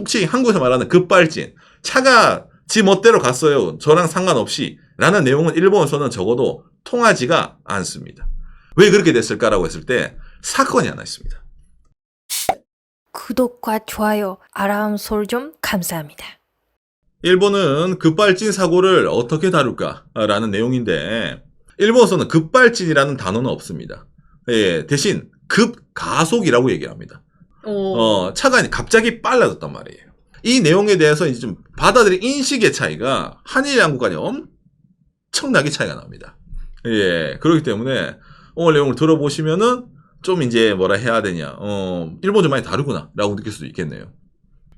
속칭 한국에서 말하는 급발진. 차가 지 멋대로 갔어요. 저랑 상관없이. 라는 내용은 일본에서는 적어도 통하지가 않습니다. 왜 그렇게 됐을까라고 했을 때 사건이 하나 있습니다. 구독과 좋아요, 알람 설정 감사합니다. 일본은 급발진 사고를 어떻게 다룰까라는 내용인데 일본에서는 급발진이라는 단어는 없습니다. 예, 대신 급가속이라고 얘기합니다. 오. 어, 차가 갑자기 빨라졌단 말이에요. 이 내용에 대해서 이제 좀 받아들인 인식의 차이가 한일 양국 간에 엄청나게 차이가 납니다. 예, 그렇기 때문에 오늘 내용을 들어보시면은 좀 이제 뭐라 해야 되냐, 어, 일본 좀 많이 다르구나라고 느낄 수도 있겠네요.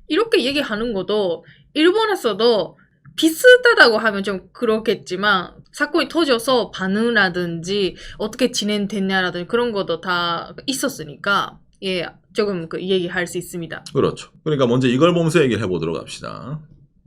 이렇게 얘기하는 것도 일본에서도 비슷하다고 하면 좀 그렇겠지만 사건이 터져서 반응이라든지 어떻게 진행됐냐라든지 그런 것도 다 있었으니까 예 조금 그 얘기할 수 있습니다. 그렇죠. 그러니까 먼저 이걸 보면서 얘기를 해보도록 합시다.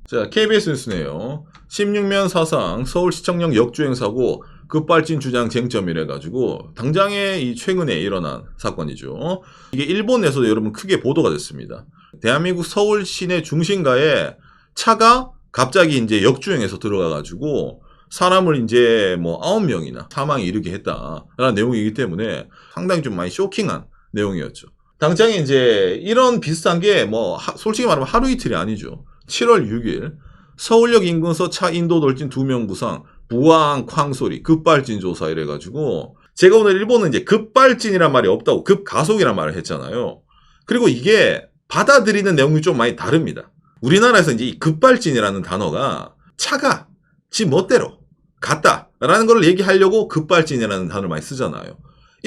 자, KBS 뉴스네요. 16면 사상 서울시청역 역주행 사고 급발진 주장 쟁점이래 가지고 당장에 이 최근에 일어난 사건이죠. 이게 일본에서도 여러분 크게 보도가 됐습니다. 대한민국 서울 시내 중심가에 차가 갑자기 이제 역주행해서 들어가 가지고 사람을 이제 뭐 9명이나 사망에 이르게 했다라는 내용이기 때문에 상당히 좀 많이 쇼킹한 내용이었죠. 당장에 이제 이런 비슷한 게 뭐 솔직히 말하면 하루 이틀이 아니죠. 7월 6일 서울역 인근서 차 인도 돌진 2명 부상 부항 쾅소리 급발진 조사 이래가지고 제가 오늘 일본은 이제 급발진이란 말이 없다고 급가속이란 말을 했잖아요. 그리고 이게 받아들이는 내용이 좀 많이 다릅니다. 우리나라에서 이제 이 급발진이라는 단어가 차가 지 멋대로 갔다라는 걸 얘기하려고 급발진이라는 단어를 많이 쓰잖아요.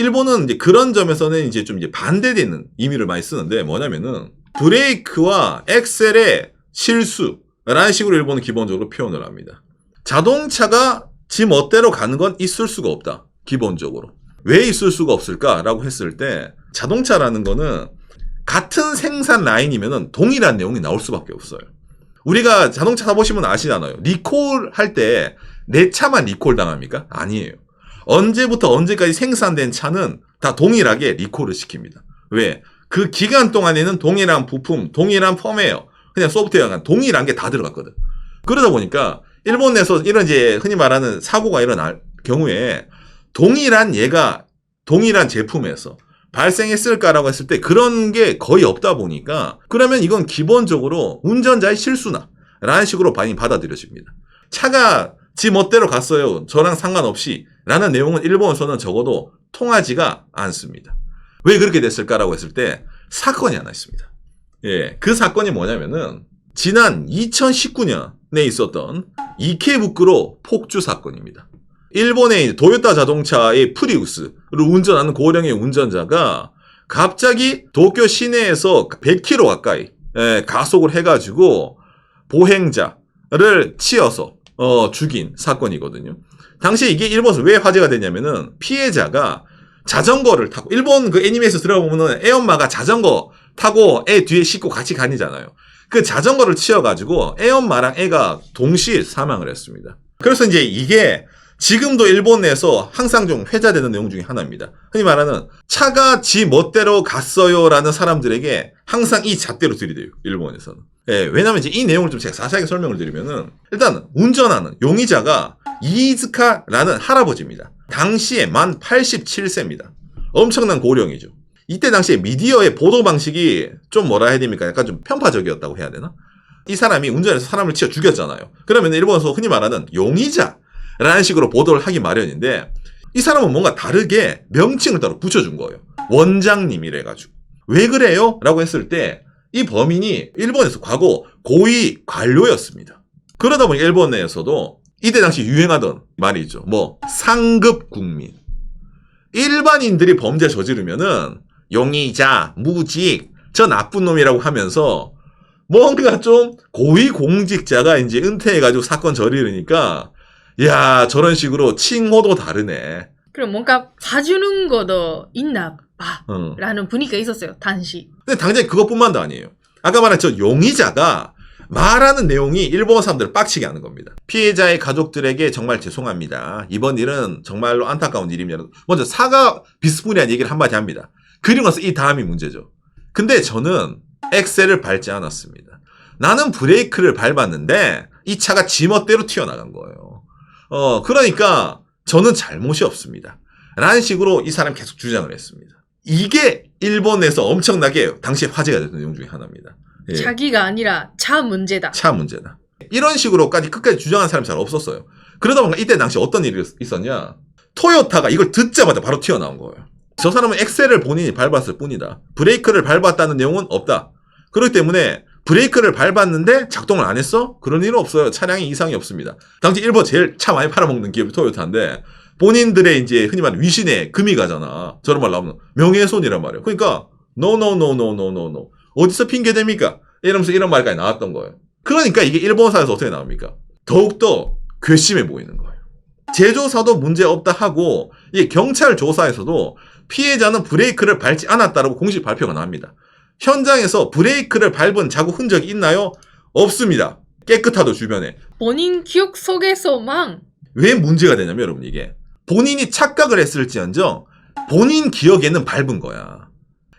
일본은 이제 그런 점에서는 이제 좀 이제 반대되는 의미를 많이 쓰는데 뭐냐면은 브레이크와 엑셀의 실수라는 식으로 일본은 기본적으로 표현을 합니다. 자동차가 지 멋대로 가는 건 있을 수가 없다. 기본적으로. 왜 있을 수가 없을까라고 했을 때 자동차라는 거는 같은 생산 라인이면은 동일한 내용이 나올 수밖에 없어요. 우리가 자동차 타보시면 아시잖아요. 리콜 할 때 내 차만 리콜 당합니까? 아니에요. 언제부터 언제까지 생산된 차는 다 동일하게 리콜을 시킵니다. 왜? 그 기간 동안에는 동일한 부품, 동일한 펌웨어, 그냥 소프트웨어가 동일한 게 다 들어갔거든. 그러다 보니까 일본 내에서 이런 이제 흔히 말하는 사고가 일어날 경우에 동일한 얘가 동일한 제품에서 발생했을까라고 했을 때 그런 게 거의 없다 보니까 그러면 이건 기본적으로 운전자의 실수나 라는 식으로 많이 받아들여집니다. 차가 지 멋대로 갔어요. 저랑 상관없이 라는 내용은 일본에서는 적어도 통하지가 않습니다. 왜 그렇게 됐을까라고 했을 때 사건이 하나 있습니다. 예, 그 사건이 뭐냐면은 지난 2019년에 있었던 이케부쿠로 폭주 사건입니다. 일본의 도요타 자동차의 프리우스를 운전하는 고령의 운전자가 갑자기 도쿄 시내에서 100km 가까이 예, 가속을 해가지고 보행자를 치어서 어, 죽인 사건이거든요. 당시 이게 일본에서 왜 화제가 됐냐면은 피해자가 자전거를 타고 일본 그 애니메이션 들어보면은 애 엄마가 자전거 타고 애 뒤에 싣고 같이 다니잖아요. 그 자전거를 치여가지고 애 엄마랑 애가 동시에 사망을 했습니다. 그래서 이제 이게 지금도 일본 내에서 항상 좀 회자되는 내용 중에 하나입니다. 흔히 말하는 차가 지 멋대로 갔어요라는 사람들에게 항상 이 잣대로 들이대요. 일본에서는. 예, 왜냐면 이제 이 내용을 좀 제가 자세하게 설명을 드리면은 일단 운전하는 용의자가 이즈카라는 할아버지입니다. 당시에 만 87세입니다. 엄청난 고령이죠. 이때 당시에 미디어의 보도 방식이 좀 뭐라 해야 됩니까? 약간 좀 편파적이었다고 해야 되나? 이 사람이 운전해서 사람을 치어 죽였잖아요. 그러면 일본에서 흔히 말하는 용의자 라는 식으로 보도를 하기 마련인데 이 사람은 뭔가 다르게 명칭을 따로 붙여준 거예요. 원장님이래가지고. 왜 그래요? 라고 했을 때 이 범인이 일본에서 과거 고위 관료였습니다. 그러다 보니 일본 내에서도 이때 당시 유행하던 말이 있죠. 뭐 상급 국민. 일반인들이 범죄 저지르면은 용의자, 무직, 저 나쁜 놈이라고 하면서 뭔가 좀 고위 공직자가 이제 은퇴해가지고 사건 저지르니까 야 저런 식으로 칭호도 다르네. 그럼 뭔가 봐주는 것도 있나 어. 봐라는 분위기가 있었어요. 당시. 근데 당장 그것뿐만도 아니에요. 아까 말한 저 용의자가 말하는 내용이 일본 사람들을 빡치게 하는 겁니다. 피해자의 가족들에게 정말 죄송합니다. 이번 일은 정말로 안타까운 일입니다. 먼저 사과 비스무리한 얘기를 한마디 합니다. 그리고 나서 이 다음이 문제죠. 근데 저는 엑셀을 밟지 않았습니다. 나는 브레이크를 밟았는데 이 차가 지멋대로 튀어나간 거예요. 어, 그러니까 저는 잘못이 없습니다. 라는 식으로 이 사람이 계속 주장을 했습니다. 이게 일본에서 엄청나게 당시에 화제가 됐던 내용 중에 하나입니다. 예. 자기가 아니라 차 문제다. 차 문제다. 이런 식으로까지 끝까지 주장한 사람이 잘 없었어요. 그러다 보니까 이때 당시 어떤 일이 있었냐. 토요타가 이걸 듣자마자 바로 튀어나온 거예요. 저 사람은 엑셀을 본인이 밟았을 뿐이다. 브레이크를 밟았다는 내용은 없다. 그렇기 때문에 브레이크를 밟았는데 작동을 안 했어? 그런 일은 없어요. 차량에 이상이 없습니다. 당시 일본 제일 차 많이 팔아먹는 기업이 토요타인데 본인들의 이제 흔히 말하는 위신에 금이 가잖아. 저런 말 나오면 명예훼손이란 말이에요. 그러니까 no 어디서 핑계 댑니까? 이러면서 이런 말까지 나왔던 거예요. 그러니까 이게 일본사에서 어떻게 나옵니까? 더욱더 괘씸해 보이는 거예요. 제조사도 문제 없다 하고 이 경찰 조사에서도 피해자는 브레이크를 밟지 않았다라고 공식 발표가 나옵니다. 현장에서 브레이크를 밟은 자국 흔적이 있나요? 없습니다. 깨끗하도 주변에. 본인 기억 속에서만 왜 문제가 되냐면 여러분 이게 본인이 착각을 했을지언정 본인 기억에는 밟은 거야.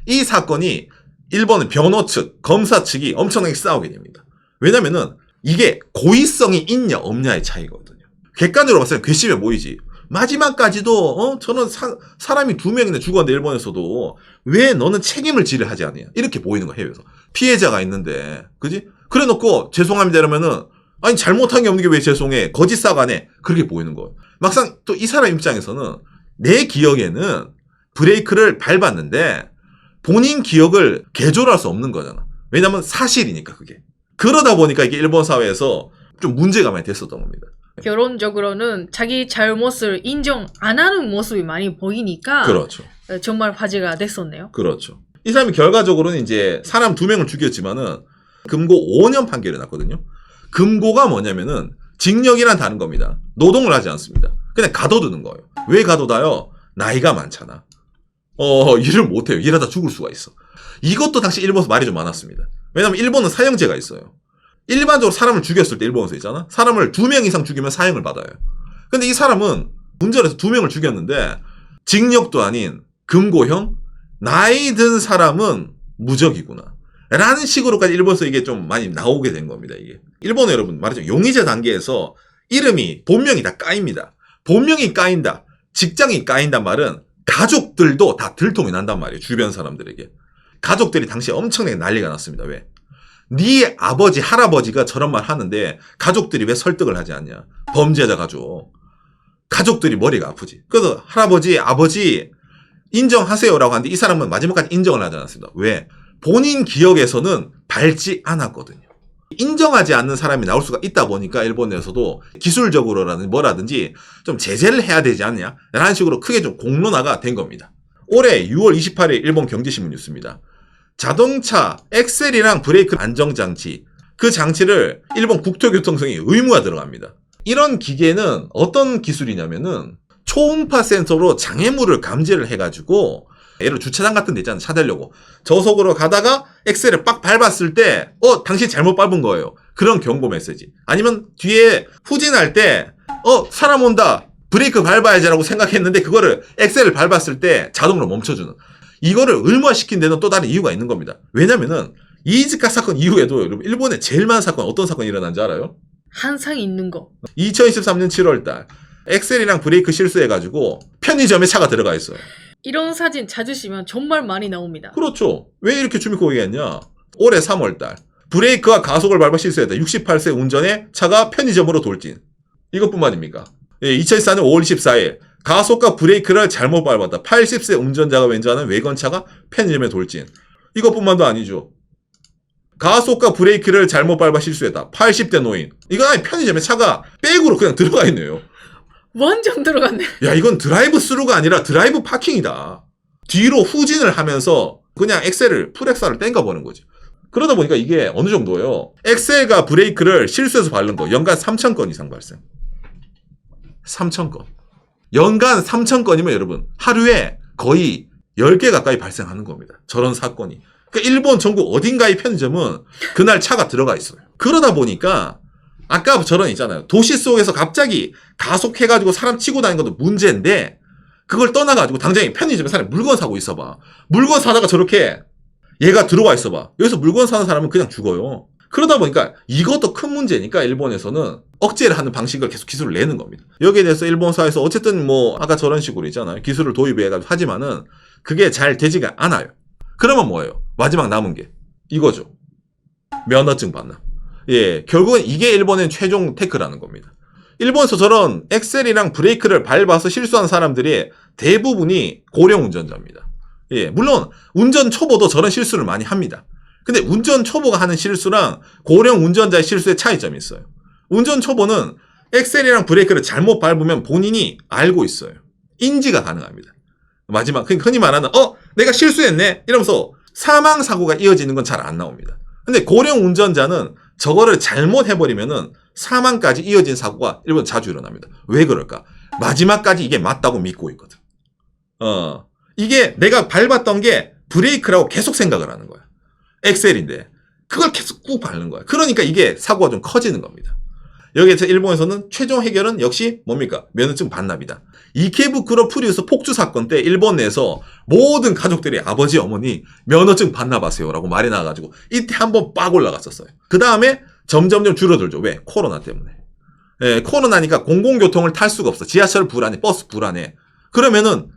이 사건이 일본은 변호 측, 검사 측이 엄청나게 싸우게 됩니다. 왜냐면은 이게 고의성이 있냐 없냐의 차이거든요. 객관적으로 봤을 때 괘씸해 보이지. 마지막까지도 어? 저는 사, 사람이 두 명이나 죽었는데 일본에서도. 왜 너는 책임을 지를 하지 않느냐? 이렇게 보이는 거 해외에서. 피해자가 있는데. 그지? 그래놓고 죄송합니다 이러면은 아니 잘못한 게 없는 게 왜 죄송해? 거짓 사과네? 그렇게 보이는 거예요. 막상 또 이 사람 입장에서는 내 기억에는 브레이크를 밟았는데 본인 기억을 개조할 수 없는 거잖아. 왜냐면 사실이니까 그게. 그러다 보니까 이게 일본 사회에서 좀 문제가 많이 됐었던 겁니다 결론적으로는 자기 잘못을 인정 안 하는 모습이 많이 보이니까 그렇죠 정말 화제가 됐었네요. 그렇죠. 이 사람이 결과적으로는 이제 사람 두 명을 죽였지만은 금고 5년 판결이 났거든요. 금고가 뭐냐면은 징역이란 다른 겁니다. 노동을 하지 않습니다. 그냥 가둬두는 거예요. 왜 가둬다요? 나이가 많잖아. 어, 일을 못해요. 일하다 죽을 수가 있어. 이것도 당시 일본에서 말이 좀 많았습니다. 왜냐면 일본은 사형제가 있어요. 일반적으로 사람을 죽였을 때 일본에서 있잖아. 사람을 두 명 이상 죽이면 사형을 받아요. 근데 이 사람은 운전해서 두 명을 죽였는데 징역도 아닌 금고형 나이 든 사람은 무적이구나. 라는 식으로까지 일본에서 이게 좀 많이 나오게 된 겁니다, 이게. 일본은 여러분, 말하자면 용의자 단계에서 이름이, 본명이 다 까입니다. 본명이 까인다. 직장이 까인단 말은 가족들도 다 들통이 난단 말이에요, 주변 사람들에게. 가족들이 당시에 엄청나게 난리가 났습니다, 왜? 네 아버지, 할아버지가 저런 말 하는데 가족들이 왜 설득을 하지 않냐? 범죄자 가족. 가족들이 머리가 아프지. 그래서 할아버지, 아버지, 인정하세요라고 하는데 이 사람은 마지막까지 인정을 하지 않았습니다. 왜? 본인 기억에서는 밟지 않았거든요. 인정하지 않는 사람이 나올 수가 있다 보니까 일본에서도 기술적으로라든지 뭐라든지 좀 제재를 해야 되지 않냐? 라는 식으로 크게 좀 공론화가 된 겁니다. 올해 6월 28일 일본 경제신문 뉴스입니다. 자동차 엑셀이랑 브레이크 안정장치 그 장치를 일본 국토교통청이 의무화 들어갑니다. 이런 기계는 어떤 기술이냐면은 초음파 센서로 장애물을 감지를 해가지고 예를 주차장 같은 데 있잖아요. 차 대려고. 저속으로 가다가 엑셀을 빡 밟았을 때, 어, 당신 잘못 밟은 거예요. 그런 경고 메시지. 아니면 뒤에 후진할 때, 어, 사람 온다. 브레이크 밟아야지라고 생각했는데 그거를 엑셀을 밟았을 때 자동으로 멈춰주는. 이거를 의무화시킨 데는 또 다른 이유가 있는 겁니다. 왜냐면은 이즈카 사건 이후에도 여러분 일본에 제일 많은 사건 어떤 사건이 일어난지 알아요? 항상 있는 거. 2023년 7월 달 엑셀이랑 브레이크 실수해가지고 편의점에 차가 들어가 있어요. 이런 사진 찾으시면 정말 많이 나옵니다. 그렇죠. 왜 이렇게 주미코 얘기했냐? 올해 3월 달 브레이크와 가속을 밟아 실수했다. 68세 운전에 차가 편의점으로 돌진. 이것뿐만입니까? 예, 2024년 5월 24일 가속과 브레이크를 잘못 밟았다. 80세 운전자가 운전하는 외건차가 편의점에 돌진. 이것뿐만도 아니죠. 가속과 브레이크를 잘못 밟아 실수했다. 80대 노인. 이건 아니 편의점에 차가 백으로 그냥 들어가 있네요. 완전 들어갔네. 야, 이건 드라이브 스루가 아니라 드라이브 파킹이다. 뒤로 후진을 하면서 그냥 엑셀을, 풀엑셀을 땡겨보는 거지. 그러다 보니까 이게 어느 정도예요. 엑셀과 브레이크를 실수해서 밟는 거, 연간 3,000건 이상 발생. 3,000건. 연간 3,000건이면 여러분, 하루에 거의 10개 가까이 발생하는 겁니다. 저런 사건이. 그러니까 일본 전국 어딘가의 편의점은 그날 차가 들어가 있어요. 그러다 보니까 아까 저런 있잖아요. 도시 속에서 갑자기 가속해가지고 사람 치고 다니는 것도 문제인데 그걸 떠나가지고 당장에 편의점에 사람이 물건 사고 있어봐. 물건 사다가 저렇게 얘가 들어와 있어봐. 여기서 물건 사는 사람은 그냥 죽어요. 그러다 보니까 이것도 큰 문제니까 일본에서는 억제를 하는 방식을 계속 기술을 내는 겁니다. 여기에 대해서 일본 사회에서 어쨌든 뭐 아까 저런 식으로 있잖아요. 기술을 도입해가지고 하지만은 그게 잘 되지가 않아요. 그러면 뭐예요? 마지막 남은 게 이거죠. 면허증 반납. 예, 결국은 이게 일본의 최종 태클하는 겁니다. 일본에서 저런 엑셀이랑 브레이크를 밟아서 실수한 사람들이 대부분이 고령 운전자입니다. 예, 물론 운전 초보도 저런 실수를 많이 합니다. 근데 운전 초보가 하는 실수랑 고령 운전자의 실수의 차이점이 있어요. 운전 초보는 엑셀이랑 브레이크를 잘못 밟으면 본인이 알고 있어요. 인지가 가능합니다. 마지막 그 흔히 말하는 어 내가 실수했네 이러면서 사망 사고가 이어지는 건 잘 안 나옵니다. 근데 고령 운전자는 저거를 잘못 해버리면은 사망까지 이어진 사고가 일본 자주 일어납니다. 왜 그럴까? 마지막까지 이게 맞다고 믿고 있거든. 어 이게 내가 밟았던 게 브레이크라고 계속 생각을 하는 거야. 엑셀인데 그걸 계속 꾹 밟는 거야. 그러니까 이게 사고가 좀 커지는 겁니다. 여기에서 일본에서는 최종 해결은 역시 뭡니까? 면허증 반납이다. 이케부쿠로 프리우스 폭주 사건 때 일본 내에서 모든 가족들이 아버지 어머니 면허증 반납하세요라고 말이 나와가지고 이때 한번 빡 올라갔었어요. 그 다음에 점점점 줄어들죠. 왜? 코로나 때문에. 예, 코로나니까 공공교통을 탈 수가 없어. 지하철 불안해, 버스 불안해. 그러면은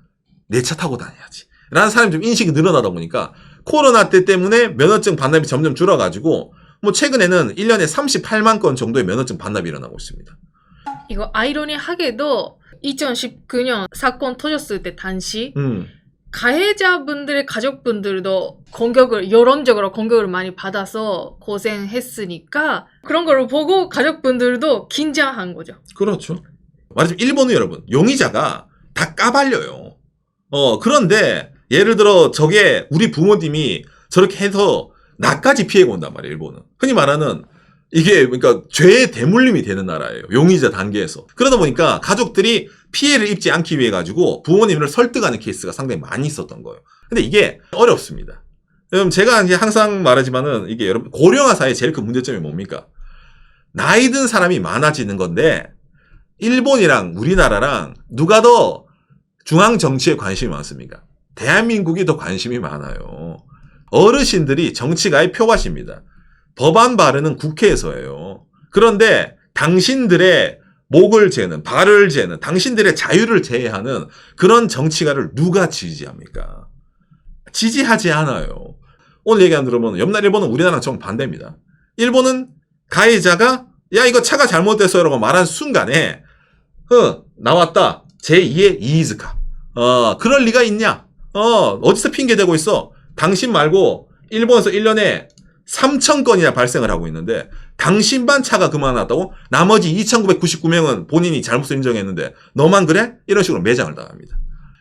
내 차 타고 다녀야지. 라는 사람이 좀 인식이 늘어나다 보니까 코로나 때 때문에 면허증 반납이 점점 줄어가지고 뭐 최근에는 1년에 38만 건 정도의 면허증 반납이 일어나고 있습니다. 이거 아이러니하게도 2019년 사건 터졌을 때 당시 음. 가해자분들의 가족분들도 공격을 여론적으로 공격을 많이 받아서 고생했으니까 그런 걸 보고 가족분들도 긴장한 거죠. 그렇죠. 말하자면 일본은 여러분 용의자가 다 까발려요. 어 그런데 예를 들어 저게 우리 부모님이 저렇게 해서 나까지 피해가 온단 말이에요. 일본은 흔히 말하는 이게 그러니까 죄의 대물림이 되는 나라예요. 용의자 단계에서 그러다 보니까 가족들이 피해를 입지 않기 위해 가지고 부모님을 설득하는 케이스가 상당히 많이 있었던 거예요. 근데 이게 어렵습니다. 그럼 제가 이제 항상 말하지만은 이게 여러분 고령화 사회의 제일 큰 문제점이 뭡니까? 나이 든 사람이 많아지는 건데 일본이랑 우리나라랑 누가 더 중앙 정치에 관심이 많습니까? 대한민국이 더 관심이 많아요. 어르신들이 정치가의 표밭입니다. 법안 발의는 국회에서예요. 그런데 당신들의 목을 재는, 발을 재는, 당신들의 자유를 제해하는 그런 정치가를 누가 지지합니까? 지지하지 않아요. 오늘 얘기 안 들으면 옆날 일본은 우리나라랑 정반대입니다. 일본은 가해자가 야 이거 차가 잘못됐어요라고 말한 순간에 어 나왔다 제2의 이이즈카 어 그럴 리가 있냐 어 어디서 핑계 대고 있어 당신 말고 일본에서 1년에 3천 건이나 발생을 하고 있는데 당신만 차가 그만났다고 나머지 2,999명은 본인이 잘못을 인정했는데 너만 그래? 이런 식으로 매장을 당합니다.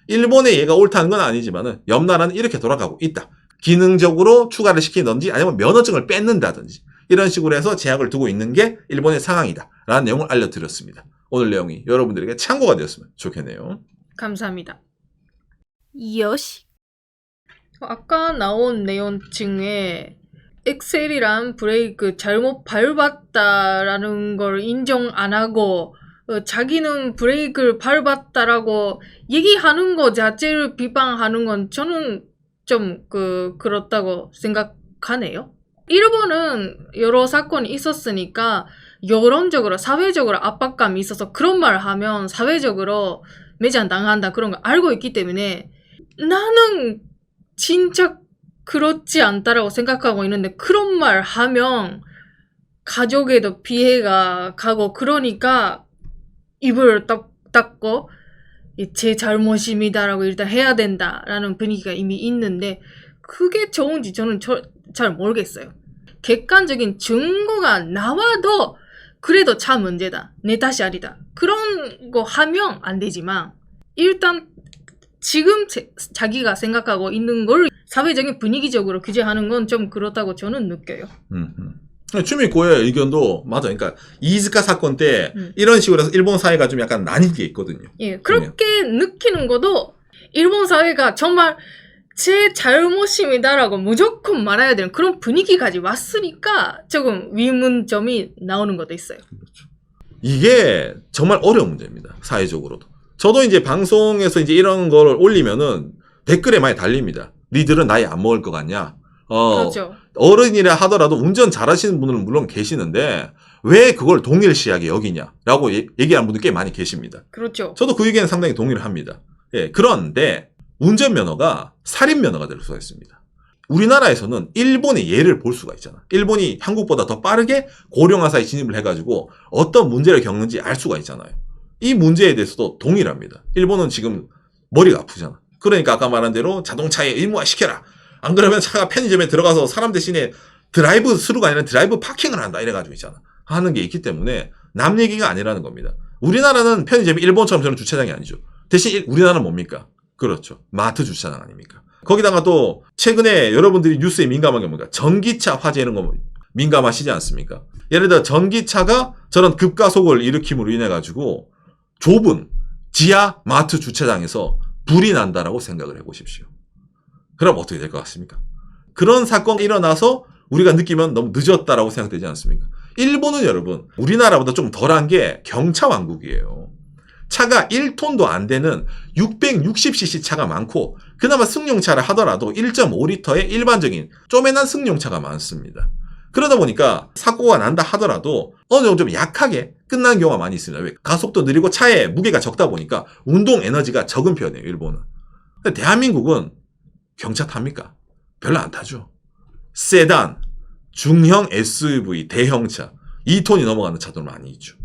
일본의 얘가 옳다는 건 아니지만은 옆 나라는 이렇게 돌아가고 있다. 기능적으로 추가를 시키든지 아니면 면허증을 뺏는다든지 이런 식으로 해서 제약을 두고 있는 게 일본의 상황이다. 라는 내용을 알려드렸습니다. 오늘 내용이 여러분들에게 참고가 되었으면 좋겠네요. 감사합니다. 요시. 아까 나온 내용 중에 엑셀이랑 브레이크 잘못 밟았다라는 걸 인정 안 하고 어, 자기는 브레이크를 밟았다라고 얘기하는 거 자체를 비방하는 건 저는 좀 그 그렇다고 생각하네요. 일본은 여러 사건이 있었으니까 여론적으로 사회적으로 압박감이 있어서 그런 말을 하면 사회적으로 매장 당한다 그런 걸 알고 있기 때문에 나는 진짜 그렇지 않다라고 생각하고 있는데 그런 말 하면 가족에도 피해가 가고 그러니까 입을 딱이제 잘못입니다라고 일단 해야 된다라는 분위기가 이미 있는데 그게 좋은지 저는 저- 잘 모르겠어요. 객관적인 증거가 나와도 그래도 차 문제다. 내 탓이 아니다. 그런 거 하면 안 되지만 일단 지금 제- 자기가 생각하고 있는 걸 사회적인 분위기적으로 규제하는 건 좀 그렇다고 저는 느껴요. 음, 음. 추미고의 의견도 맞아. 그러니까 이즈카 사건 때 음. 이런 식으로 해서 일본 사회가 좀 약간 나뉘게 있거든요. 예, 그렇게 느끼는 것도 일본 사회가 정말 제 잘못입니다라고 무조건 말해야 되는 그런 분위기까지 왔으니까 조금 위문점이 나오는 것도 있어요. 그렇죠. 이게 정말 어려운 문제입니다. 사회적으로도. 저도 이제 방송에서 이제 이런 거를 올리면은 댓글에 많이 달립니다. 니들은 나이 안 먹을 것 같냐? 어, 그렇죠. 어른이라 하더라도 운전 잘하시는 분들은 물론 계시는데 왜 그걸 동일시하게 여기냐라고 예- 얘기하는 분들 꽤 많이 계십니다. 그렇죠. 저도 그 의견에 상당히 동의를 합니다. 예, 그런데 운전면허가 살인면허가 될 수가 있습니다. 우리나라에서는 일본의 예를 볼 수가 있잖아. 일본이 한국보다 더 빠르게 고령화사에 진입을 해가지고 어떤 문제를 겪는지 알 수가 있잖아요. 이 문제에 대해서도 동일합니다. 일본은 지금 머리가 아프잖아. 그러니까 아까 말한 대로 자동차에 의무화 시켜라. 안 그러면 차가 편의점에 들어가서 사람 대신에 드라이브 스루가 아니라 드라이브 파킹을 한다. 이래가지고 있잖아. 하는 게 있기 때문에 남 얘기가 아니라는 겁니다. 우리나라는 편의점이 일본처럼 저는 주차장이 아니죠. 대신 일- 우리나라는 뭡니까? 그렇죠. 마트 주차장 아닙니까? 거기다가 또 최근에 여러분들이 뉴스에 민감한 게 뭡니까? 전기차 화재 이런 거 민감하시지 않습니까? 예를 들어 전기차가 저런 급가속을 일으킴으로 인해 가지고 좁은 지하 마트 주차장에서 불이 난다라고 생각을 해보십시오. 그럼 어떻게 될 것 같습니까? 그런 사건이 일어나서 우리가 느끼면 너무 늦었다라고 생각되지 않습니까? 일본은 여러분 우리나라보다 좀 덜한 게 경차 왕국이에요. 차가 1톤도 안 되는 660cc 차가 많고 그나마 승용차를 하더라도 1.5리터의 일반적인 쪼매난 승용차가 많습니다. 그러다 보니까 사고가 난다 하더라도 어느 정도 좀 약하게 끝나는 경우가 많이 있습니다. 왜? 가속도 느리고 차에 무게가 적다 보니까 운동 에너지가 적은 편이에요, 일본은. 근데 대한민국은 경차 탑니까? 별로 안 타죠. 세단, 중형 SUV, 대형차, 2톤이 넘어가는 차들 많이 있죠.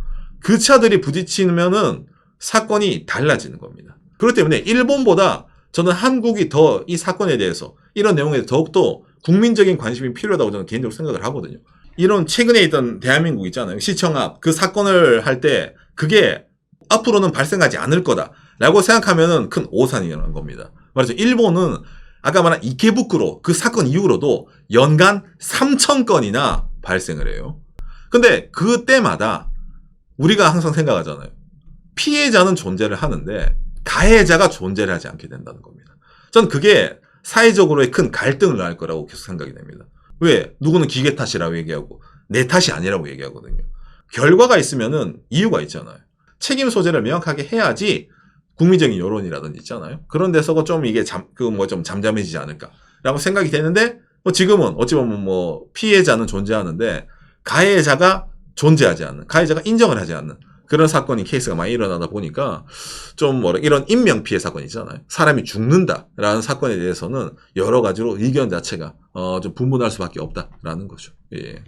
그 차들이 부딪히면은 사건이 달라지는 겁니다. 그렇기 때문에 일본보다 저는 한국이 더 이 사건에 대해서 이런 내용에 더욱더 국민적인 관심이 필요하다고 저는 개인적으로 생각을 하거든요. 이런 최근에 있던 대한민국 있잖아요. 시청 앞 그 사건을 할 때 그게 앞으로는 발생하지 않을 거다라고 생각하면은 큰 오산이라는 겁니다. 말하죠. 일본은 아까 말한 이케부쿠로 그 사건 이후로도 연간 3천 건이나 발생을 해요. 근데 그때마다 우리가 항상 생각하잖아요. 피해자는 존재를 하는데 가해자가 존재를 하지 않게 된다는 겁니다. 전 그게 사회적으로의 큰 갈등을 낳을 거라고 계속 생각이 됩니다. 왜? 누구는 기계 탓이라고 얘기하고 내 탓이 아니라고 얘기하거든요. 결과가 있으면은 이유가 있잖아요. 책임 소재를 명확하게 해야지 국민적인 여론이라든지 있잖아요. 그런 데서가 좀 이게 잠, 그 뭐 좀 잠잠해지지 않을까라고 생각이 되는데 뭐 지금은 어찌 보면 뭐 피해자는 존재하는데 가해자가 존재하지 않는, 가해자가 인정을 하지 않는 그런 사건이 케이스가 많이 일어나다 보니까 좀 뭐라 이런 인명 피해 사건 있잖아요. 사람이 죽는다라는 사건에 대해서는 여러 가지로 의견 자체가 어 좀 분분할 수밖에 없다라는 거죠. 예.